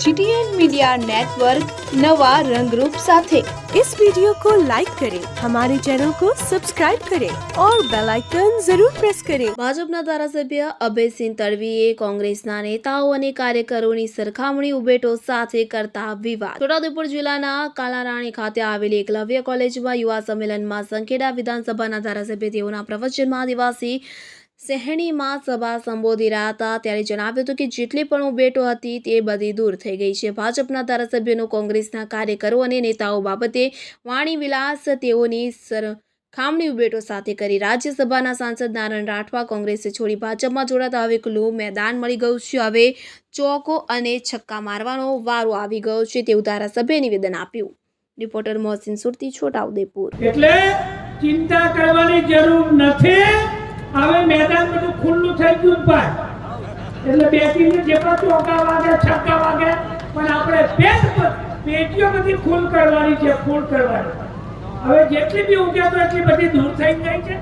GTN media network नवा रंगरूप साथे इस वीडियो को लाइक करें हमारे चैनल को सब्सक्राइब करें और बेल आइकन जरूर प्रेस करें ભાજપના ધારાસભ્ય અભયસિંહ તડવીએ કોંગ્રેસના નેતાઓ અને કાર્યકરોની સરખામણી ઉબેટો સાથે કરતા વિવાદ છોટાઉદેપુર જિલ્લાના કાલારાણી ખાતે આવેલી એકલવ્ય કોલેજમાં યુવા સંમેલનમાં સંખેડા વિધાનસભાના ધારાસભ્ય તેઓના પ્રવચનમાં આદિવાસી સહેણીમાં સભા સંબોધી રહ્યા હતા. ત્યારે જણાવ્યું હતું કે જેટલી પણ ઉબેટો હતી તે બધી દૂર થઈ ગઈ છે. ભાજપના ધારાસભ્યોનું કોંગ્રેસના કાર્યકરો અને નેતાઓ બાબતે વાણી વિલાસ તેઓની સર ખામણી ઉબેટો સાથે કરી. રાજ્યસભાના સાંસદ નારાયણ રાઠવા કોંગ્રેસે છોડી ભાજપમાં જોડાતા હવે ખુલ્લું મેદાન મળી ગયું છે. હવે ચોકો અને છક્કા મારવાનો વારો આવી ગયો છે તેવું ધારાસભ્યએ નિવેદન આપ્યું. રિપોર્ટર મોહસિન સુરતી છોટાઉદેપુર એટલે ચિંતા કરવાની જરૂર નથી. બધું ખુલ્લું થઈ ગયું ભાઈ. એટલે બેસીને જેટલા ચોકા વાગે છક્કા વાગે, પણ આપણે પેટ પેટીઓ બધી ફૂલ કરવાની છે ફૂલ કરવાની. હવે જેટલી બી ઉગ્યા તો એટલી બધી દૂર થઈ જાય છે.